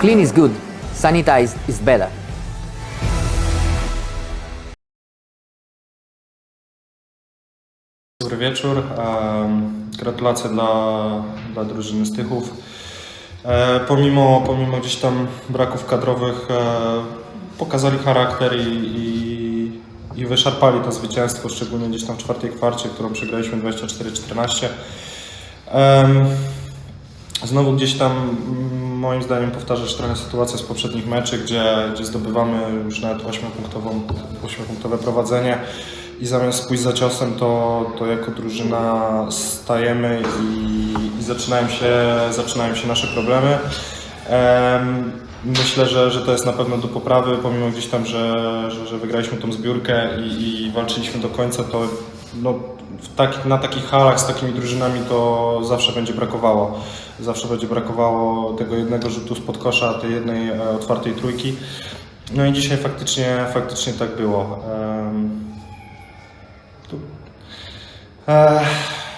Clean is good, sanitized is better. Dobry wieczór. Gratulacje dla, dla drużyny Stychów. E, Pomimo, pomimo gdzieś tam braków kadrowych e, pokazali charakter i, i, i wyszarpali to zwycięstwo, szczególnie gdzieś tam w czwartej kwarcie, którą przegraliśmy 24-14. Em, Znowu gdzieś tam moim zdaniem powtarza się trochę sytuacja z poprzednich meczy, gdzie, gdzie zdobywamy już nawet 8-punktową, 8-punktowe prowadzenie i zamiast pójść za ciosem, to, to jako drużyna stajemy i, i zaczynają, się, zaczynają się nasze problemy. Em, Myślę, że, że to jest na pewno do poprawy, pomimo gdzieś tam, że, że, że wygraliśmy tą zbiórkę i, i walczyliśmy do końca, to no, w taki, na takich halach z takimi drużynami to zawsze będzie brakowało. Zawsze będzie brakowało tego jednego rzutu spod kosza, tej jednej e, otwartej trójki. No i dzisiaj faktycznie, faktycznie tak było.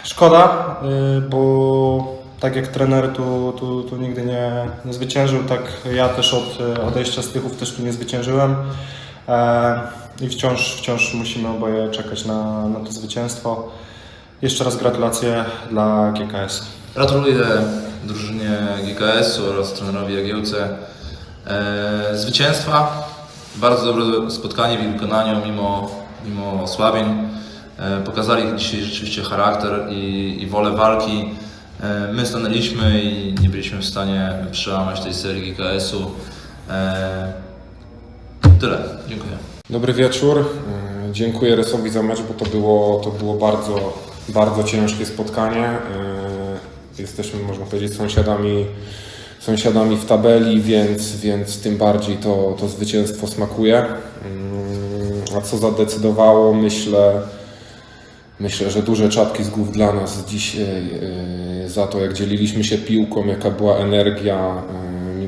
Szkoda, y, bo tak jak trener tu, tu, tu nigdy nie, nie zwyciężył, tak ja też od e, odejścia z Tychów też tu nie zwyciężyłem. I wciąż, wciąż musimy oboje czekać na, na to zwycięstwo. Jeszcze raz gratulacje dla GKS. Gratuluję drużynie GKS-u oraz trenerowi Jagiełce e, zwycięstwa. Bardzo dobre spotkanie w ich wykonaniu mimo, mimo osłabień. E, pokazali dzisiaj rzeczywiście charakter i, i wolę walki. E, my stanęliśmy i nie byliśmy w stanie przełamać tej serii GKS-u. E, tyle. Dziękuję. Dobry wieczór. E, Dziękuję Resowi za mecz, bo to było, to było bardzo, bardzo ciężkie spotkanie. E, Jesteśmy, można powiedzieć, sąsiadami, sąsiadami w tabeli, więc, więc tym bardziej to, to zwycięstwo smakuje. Mm, A co zadecydowało, myślę, myślę, że duże czapki z głów dla nas dzisiaj e, za to, jak dzieliliśmy się piłką, jaka była energia.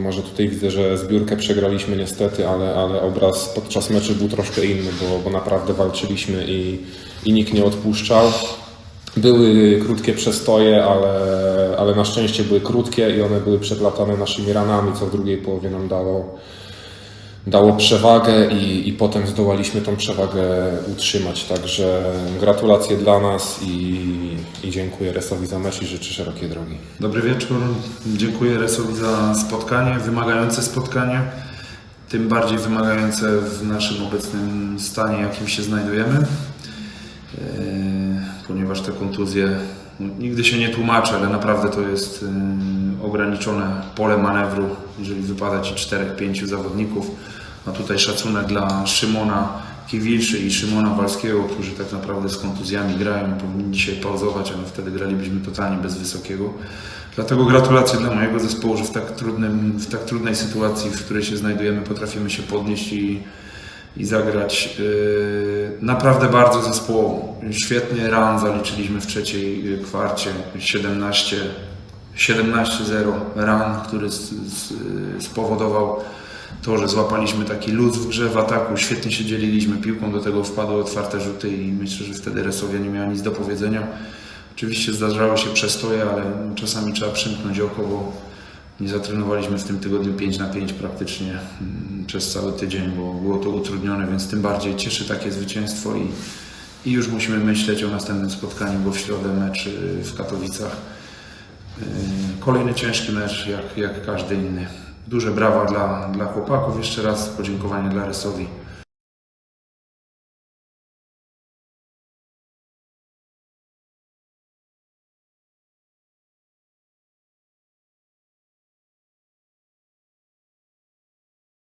E, Mimo, że tutaj widzę, że zbiórkę przegraliśmy niestety, ale, ale obraz podczas meczu był troszkę inny, bo, bo naprawdę walczyliśmy i, i nikt nie odpuszczał. Były krótkie przestoje, ale, ale na szczęście były krótkie i one były przeplatane naszymi ranami, co w drugiej połowie nam dało, dało przewagę i, i potem zdołaliśmy tą przewagę utrzymać. Także gratulacje dla nas i, i dziękuję Resowi za mecz i życzę szerokiej drogi. Dobry wieczór. Dziękuję Resowi za spotkanie, wymagające spotkanie. Tym bardziej wymagające w naszym obecnym stanie, jakim się znajdujemy. E, Ponieważ te kontuzje nigdy się nie tłumaczy, ale naprawdę to jest e, ograniczone pole manewru, jeżeli wypada ci 4-5 zawodników. A tutaj szacunek dla Szymona Kiwilszy i Szymona Walskiego, którzy tak naprawdę z kontuzjami grają. Powinni dzisiaj pauzować, ale wtedy gralibyśmy totalnie bez wysokiego. Dlatego gratulacje dla mojego zespołu, że w tak, trudnym, w tak trudnej sytuacji, w której się znajdujemy, potrafimy się podnieść i, i zagrać yy, naprawdę bardzo zespołowo. Świetnie ran zaliczyliśmy w trzeciej yy, kwarcie, 17 17-0 ran, który s- s- spowodował to, że złapaliśmy taki luz w grze w ataku, świetnie się dzieliliśmy piłką, do tego wpadły otwarte rzuty i myślę, że wtedy Resowia nie miała nic do powiedzenia. Oczywiście zdarzały się przestoje, ale czasami trzeba przymknąć oko, bo nie zatrenowaliśmy w tym tygodniu 5 na 5 praktycznie mm, przez cały tydzień, bo było to utrudnione, więc tym bardziej cieszy takie zwycięstwo i, i już musimy myśleć o następnym spotkaniu, bo w środę mecz y, w Katowicach. Yy, Kolejny ciężki mecz, jak, jak każdy inny. Duże brawa dla, dla chłopaków. Jeszcze raz podziękowanie dla Resowi